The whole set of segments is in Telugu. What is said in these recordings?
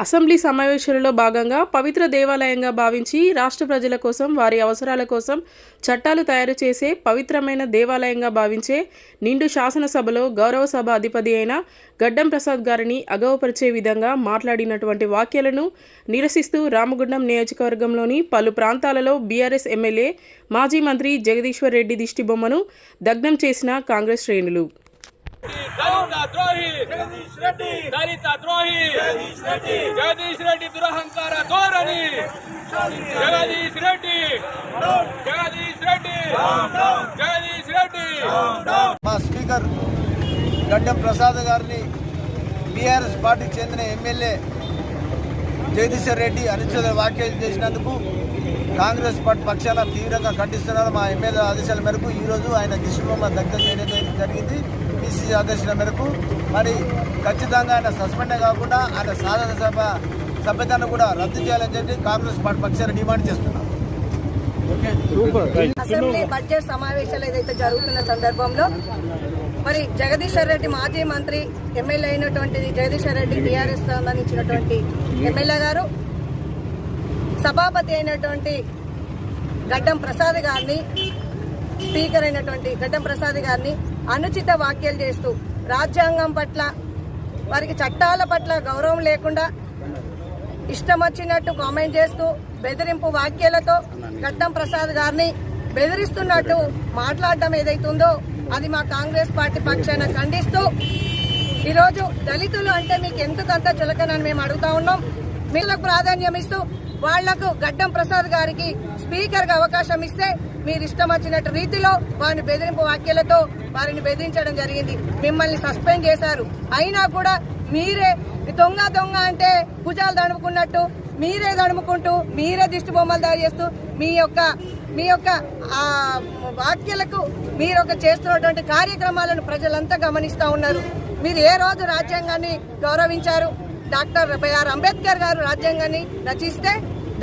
అసెంబ్లీ సమావేశాలలో భాగంగా పవిత్ర దేవాలయంగా భావించి రాష్ట్ర ప్రజల కోసం వారి అవసరాల కోసం చట్టాలు తయారు చేసే పవిత్రమైన దేవాలయంగా భావించే నిండు శాసనసభలో గౌరవ సభ అధిపతి అయిన గడ్డం ప్రసాద్ గారిని అగవపరిచే విధంగా మాట్లాడినటువంటి వ్యాఖ్యలను నిరసిస్తూ రామగుండం నియోజకవర్గంలోని పలు ప్రాంతాలలో బీఆర్ఎస్ ఎమ్మెల్యే మాజీ మంత్రి జగదీశ్వర్ రెడ్డి దిష్టిబొమ్మను దగ్ధం చేసిన కాంగ్రెస్ శ్రేణులు. ద్రోహి. జగదీష్ రెడ్డి. దళిత ద్రోహి. జగదీష్ రెడ్డి. జగదీష్ రెడ్డి దురహంకార ధోరణి. జగదీష్ రెడ్డి. జగదీష్ రెడ్డి. జగదీష్ రెడ్డి. మా స్పీకర్ గడ్డం ప్రసాద్ గారిని బీఆర్ఎస్ పార్టీకి చెందిన ఎమ్మెల్యే జగదీశ్వర్ రెడ్డి అనుచిత వ్యాఖ్యలు చేసినందుకు కాంగ్రెస్ పార్టీ పక్షాన తీవ్రంగా ఖండిస్తున్నారు మా ఎమ్మెల్యే ఆదేశాల మేరకు. ఈరోజు ఆయన దిశబొమ్మ దగ్ధం చేయడం జరిగింది. పిసిసి ఆదేశాల మేరకు మరి ఖచ్చితంగా ఆయన సస్పెండ్ కాకుండా ఆయన శాసనసభ సభ్యతను కూడా రద్దు చేయాలని చెప్పి కాంగ్రెస్ పార్టీ పక్షాన డిమాండ్ చేస్తున్నాం అసెంబ్లీ బడ్జెట్ సమావేశాలు ఏదైతే జరుగుతున్న సందర్భంలో మరి జగదీశ్వర్ రెడ్డి మాజీ మంత్రి ఎమ్మెల్యే అయినటువంటి జగదీశ్వర్ రెడ్డి టీఆర్ఎస్ సంబంధించినటువంటి ఎమ్మెల్యే గారు సభాపతి అయినటువంటి గడ్డం ప్రసాద్ గారిని స్పీకర్ అయినటువంటి గడ్డం ప్రసాద్ గారిని అనుచిత వ్యాఖ్యలు చేస్తూ రాజ్యాంగం పట్ల వారికి చట్టాల పట్ల గౌరవం లేకుండా ఇష్టం వచ్చినట్టు కామెంట్ చేస్తూ బెదిరింపు వాక్యాలతో గడ్డం ప్రసాద్ గారిని బెదిరిస్తున్నట్టు మాట్లాడడం ఏదైతుందో అది మా కాంగ్రెస్ పార్టీ పక్షాన ఖండిస్తూ ఈరోజు దళితులు అంటే మీకు ఎందుకంత చులకనని మేము అడుగుతా ఉన్నాం. మీలకు ప్రాధాన్యం ఇస్తూ వాళ్ళకు గడ్డం ప్రసాద్ గారికి స్పీకర్గా అవకాశం ఇస్తే మీరు ఇష్టం వచ్చినట్టు రీతిలో వారిని బెదిరింపు వ్యాఖ్యలతో వారిని బెదిరించడం జరిగింది. మిమ్మల్ని సస్పెండ్ చేశారు. అయినా కూడా మీరే దొంగ దొంగ అంటే భుజాలు దడుముకున్నట్టు మీరే దడుముకుంటూ మీరే దిష్టి బొమ్మలు తయారు చేస్తూ మీ యొక్క మీ యొక్క వాక్యలకు మీరు ఒక చేస్తున్నటువంటి కార్యక్రమాలను ప్రజలంతా గమనిస్తూ ఉన్నారు. మీరు ఏ రోజు రాజ్యాంగాన్ని గౌరవించారు? డాక్టర్ బిఆర్ అంబేద్కర్ గారు రాజ్యాంగాన్ని రచిస్తే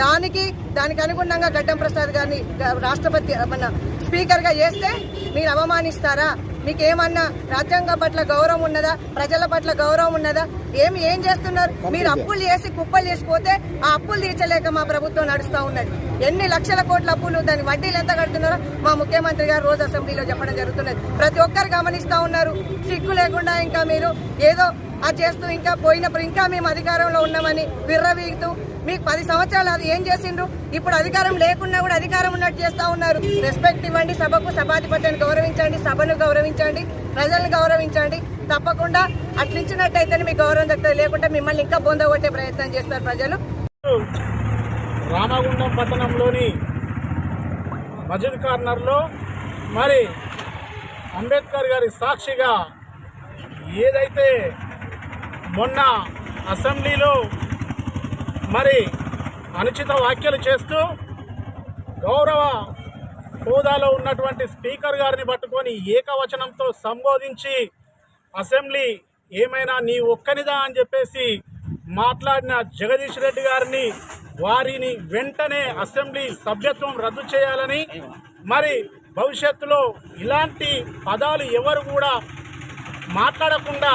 దానికి దానికి అనుగుణంగా గడ్డం ప్రసాద్ గారిని రాష్ట్రపతి మన స్పీకర్గా చేస్తే మీరు అవమానిస్తారా? మీకు ఏమన్నా రాజ్యాంగం పట్ల గౌరవం ఉన్నదా? ప్రజల పట్ల గౌరవం ఉన్నదా? ఏమి ఏం చేస్తున్నారు? మీరు అప్పులు చేసి కుప్పలు చేసిపోతే ఆ అప్పులు తీర్చలేక మా ప్రభుత్వం నడుస్తూ ఉన్నది. ఎన్ని లక్షల కోట్ల అప్పులు దాని వడ్డీలు ఎంత కడుతున్నారో మా ముఖ్యమంత్రి గారు రోజు అసెంబ్లీలో చెప్పడం జరుగుతున్నది. ప్రతి ఒక్కరు గమనిస్తూ ఉన్నారు. సిగ్గు లేకుండా ఇంకా మీరు ఏదో అది చేస్తూ ఇంకా పోయినప్పుడు ఇంకా మేము అధికారంలో ఉన్నామని విర్రవీగుతూ మీకు పది సంవత్సరాలు అది ఏం చేసిండ్రు? ఇప్పుడు అధికారం లేకున్నా కూడా అధికారం ఉన్నట్టు చేస్తా ఉన్నారు. రెస్పెక్ట్ ఇవ్వండి సభకు సభాధిపత్యాన్ని గౌరవించండి సభను గౌరవించండి ప్రజల్ని గౌరవించండి. తప్పకుండా అట్లించినట్టయితేనే మీకు గౌరవం దక్కుతుంది. లేకుంటే మిమ్మల్ని ఇంకా బొందగొట్టే ప్రయత్నం చేస్తారు ప్రజలు. రామగుండం పట్టణంలోని మజిద్ కార్నర్లో మరి అంబేద్కర్ గారి సాక్షిగా ఏదైతే మొన్న అసెంబ్లీలో మరి అనుచిత వ్యాఖ్యలు చేస్తూ గౌరవ హోదాలో ఉన్నటువంటి స్పీకర్ గారిని పట్టుకొని ఏకవచనంతో సంబోధించి అసెంబ్లీ ఏమైనా నీ ఒక్కనిదా? అని చెప్పేసి మాట్లాడిన జగదీష్ రెడ్డి గారిని వారిని వెంటనే అసెంబ్లీ సభ్యత్వం రద్దు చేయాలని మరి భవిష్యత్తులో ఇలాంటి పదాలు ఎవరు కూడా మాట్లాడకుండా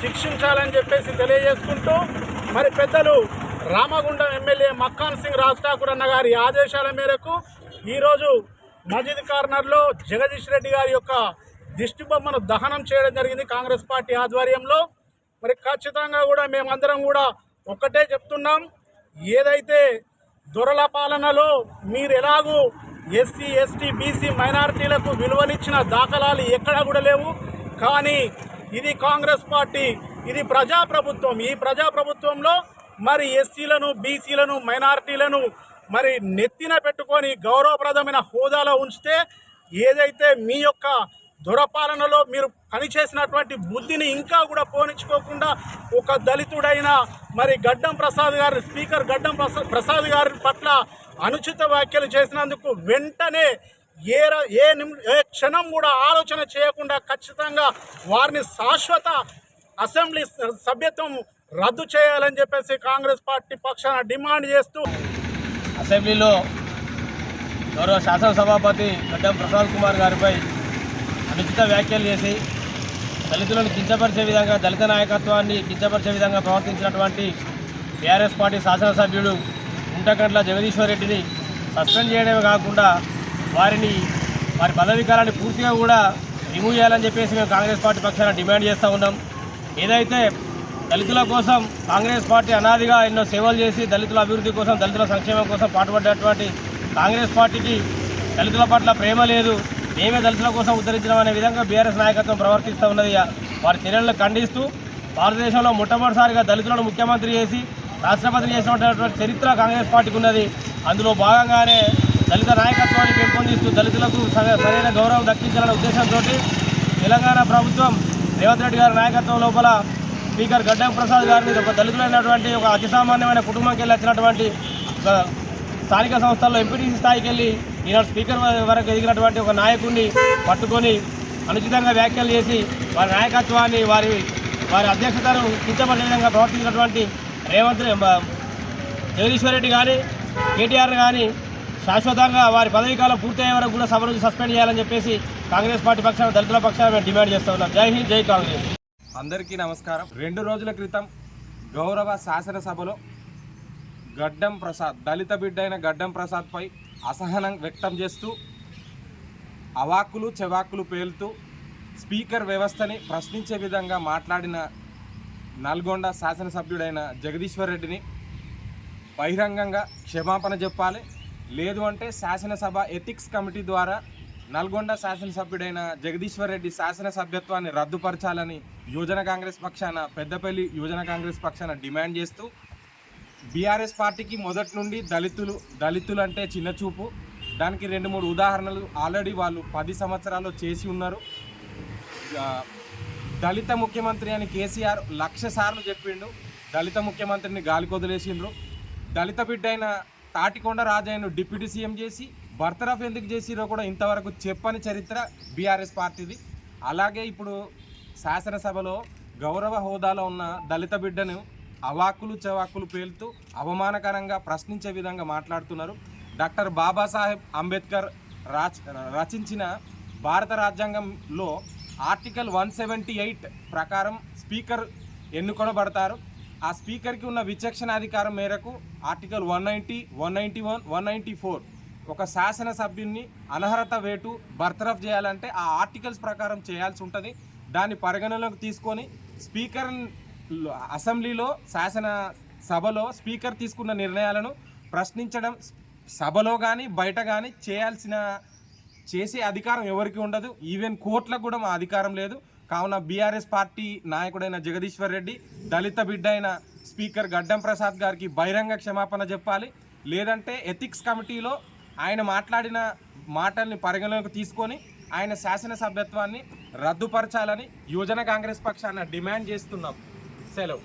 శిక్షించాలని చెప్పేసి తెలియజేసుకుంటూ మరి పెద్దలు రామగుండం ఎమ్మెల్యే మక్కాన్ సింగ్ రాజ్ ఠాకూర్ అన్న గారి ఆదేశాల మేరకు ఈరోజు మజీద్ కార్నర్లో జగదీష్ రెడ్డి గారి యొక్క దిష్టి బొమ్మను దహనం చేయడం జరిగింది కాంగ్రెస్ పార్టీ ఆధ్వర్యంలో. మరి ఖచ్చితంగా కూడా మేమందరం కూడా ఒక్కటే చెప్తున్నాం ఏదైతే దొరల పాలనలో మీరు ఎలాగూ ఎస్సీ ఎస్టీ బీసీ మైనారిటీలకు విలువనిచ్చిన దాఖలాలు ఎక్కడా కూడా లేవు. కానీ ఇది కాంగ్రెస్ పార్టీ ఇది ప్రజాప్రభుత్వం. ఈ ప్రజాప్రభుత్వంలో మరి ఎస్సీలను బీసీలను మైనారిటీలను మరి నెత్తిన పెట్టుకొని గౌరవప్రదమైన హోదాలో ఉంచితే ఏదైతే మీ యొక్క దురపాలనలో మీరు పనిచేసినటువంటి బుద్ధిని ఇంకా కూడా పోనించుకోకుండా ఒక దళితుడైన మరి గడ్డం ప్రసాద్ గారి స్పీకర్ గడ్డం ప్రసా- ప్రసాద్ గారి పట్ల అనుచిత వ్యాఖ్యలు చేసినందుకు వెంటనే ఏ ఏ నిమ్ ఏ క్షణం కూడా ఆలోచన చేయకుండా ఖచ్చితంగా వారిని శాశ్వత అసెంబ్లీ స- సభ్యత్వం రద్దు చేయాలని చెప్పేసి కాంగ్రెస్ పార్టీ పక్షాన డిమాండ్ చేస్తూ అసెంబ్లీలో గౌరవ శాసనసభాపతి గడ్డం ప్రసాద్ కుమార్ గారిపై అనుచిత వ్యాఖ్యలు చేసి దళితులను కించపరిచే విధంగా దళిత నాయకత్వాన్ని కించపరిచే విధంగా ప్రవర్తించినటువంటి బీఆర్ఎస్ పార్టీ శాసనసభ్యుడు ఉంటగంట్ల జగదీశ్వర్ రెడ్డిని సస్పెండ్ చేయడమే కాకుండా వారిని వారి పదవీ కాలాన్ని పూర్తిగా కూడా రిమూవ్ చేయాలని చెప్పేసి మేము కాంగ్రెస్ పార్టీ పక్షాన డిమాండ్ చేస్తూ ఉన్నాం. ఏదైతే దళితుల కోసం కాంగ్రెస్ పార్టీ అనాదిగా ఎన్నో సేవలు చేసి దళితుల అభివృద్ధి కోసం దళితుల సంక్షేమం కోసం పాటుపడ్డటువంటి కాంగ్రెస్ పార్టీకి దళితుల పట్ల ప్రేమ లేదు. మేమే దళితుల కోసం ఉద్ధరించడం అనే విధంగా బీఆర్ఎస్ నాయకత్వం ప్రవర్తిస్తూ ఉన్నది. వారి చర్యలను ఖండిస్తూ భారతదేశంలో మొట్టమొదటిసారిగా దళితులను ముఖ్యమంత్రి చేసి రాష్ట్రపతిని చేసినటువంటి చరిత్ర కాంగ్రెస్ పార్టీకి ఉన్నది. అందులో భాగంగానే దళిత నాయకత్వాన్ని పెంపొందిస్తూ దళితులకు సరైన గౌరవం దక్కించాలనే ఉద్దేశంతో తెలంగాణ ప్రభుత్వం రేవంత్ రెడ్డి గారి నాయకత్వం లోపల స్పీకర్ గడ్డం ప్రసాద్ గారిని ఒక దళితులైనటువంటి ఒక అతి సామాన్యమైన కుటుంబంకి వెళ్ళి వచ్చినటువంటి ఒక స్థానిక సంస్థల్లో ఎంపీటీసీ స్థాయికి వెళ్ళి ఈనాడు స్పీకర్ వరకు ఎదిగినటువంటి ఒక నాయకుడిని పట్టుకొని అనుచితంగా వ్యాఖ్యలు చేసి వారి నాయకత్వాన్ని వారి వారి అధ్యక్షతను కించబడే విధంగా ప్రవర్తించినటువంటి రేవంత్ రె- జగదీశ్వర్ రెడ్డి కానీ కేటీఆర్ కానీ శాశ్వతంగా వారి పదవీకాలం పూర్తయ్యే వరకు కూడా సభ నుంచి సస్పెండ్ చేయాలని చెప్పేసి కాంగ్రెస్ పార్టీ పక్షాన దళితుల పక్షాన మేము డిమాండ్ చేస్తూ ఉన్నాం. జై హింద్ జై కాంగ్రెస్. అందరికీ నమస్కారం. రెండు రోజుల క్రితం గౌరవ శాసనసభలో గడ్డం ప్రసాద్ దళిత బిడ్డ అయిన గడ్డం ప్రసాద్పై అసహనం వ్యక్తం చేస్తూ అవాక్కులు చెవాకులు పేలుతూ స్పీకర్ వ్యవస్థని ప్రశ్నించే విధంగా మాట్లాడిన నల్గొండ శాసనసభ్యుడైన జగదీశ్వర్ రెడ్డిని బహిరంగంగా క్షమాపణ చెప్పాలి. లేదు అంటే శాసనసభ ఎథిక్స్ కమిటీ ద్వారా నల్గొండ శాసనసభ్యుడైన జగదీశ్వర్ రెడ్డి శాసనసభ్యత్వాన్ని రద్దుపరచాలని యువజన కాంగ్రెస్ పక్షాన పెద్దపల్లి యువజన కాంగ్రెస్ పక్షాన డిమాండ్ చేస్తూ బీఆర్ఎస్ పార్టీకి మొదటి నుండి దళితులు దళితులు అంటే చిన్నచూపు దానికి రెండు మూడు ఉదాహరణలు ఆల్రెడీ వాళ్ళు పది సంవత్సరాలు చేసి ఉన్నారు. దళిత ముఖ్యమంత్రి అని కేసీఆర్ లక్ష సార్లు చెప్పిండు. దళిత ముఖ్యమంత్రిని గాలికొదిలేసిండ్రు దళిత బిడ్డ అయిన తాటికొండ రాజయ్యను డిప్యూటీ సీఎం చేసి బర్తరఫ్ ఎందుకు చేసిరో కూడా ఇంతవరకు చెప్పని చరిత్ర బీఆర్ఎస్ పార్టీది. అలాగే ఇప్పుడు శాసనసభలో గౌరవ హోదాలో ఉన్న దళిత బిడ్డను అవాక్కులు చవాకులు పేలుతూ అవమానకరంగా ప్రశ్నించే విధంగా మాట్లాడుతున్నారు. డాక్టర్ బాబాసాహెబ్ అంబేద్కర్ రాచ్ రచించిన భారత రాజ్యాంగంలో ఆర్టికల్ వన్ సెవెంటీ ఎయిట్ ప్రకారం స్పీకర్ ఎన్నుకొనబడతారు. ఆ స్పీకర్కి ఉన్న విచక్షణ అధికారం మేరకు article one ninety one ninety one one ninety four ఒక శాసనసభ్యున్ని అనర్హత వేటు బర్తరఫ్ చేయాలంటే ఆ ఆర్టికల్స్ ప్రకారం చేయాల్సి ఉంటుంది. దాన్ని పరిగణలోకి తీసుకొని స్పీకర్ అసెంబ్లీలో శాసన సభలో స్పీకర్ తీసుకున్న నిర్ణయాలను ప్రశ్నించడం సభలో కానీ బయట కానీ చేయాల్సిన చేసే అధికారం ఎవరికి ఉండదు. ఈవెన్ కోర్టులకు కూడా మా అధికారం లేదు. కావున బీఆర్ఎస్ పార్టీ నాయకుడైన జగదీశ్వర్ రెడ్డి దళిత బిడ్డ అయిన స్పీకర్ గడ్డం ప్రసాద్ గారికి బహిరంగ క్షమాపణ చెప్పాలి. లేదంటే ఎథిక్స్ కమిటీలో ఆయన మాట్లాడిన మాటల్ని పరిగణలోకి తీసుకొని ఆయన శాసనసభ్యత్వాన్ని రద్దుపరచాలని యువజన కాంగ్రెస్ పక్షాన డిమాండ్ చేస్తున్నాం. సెలవు.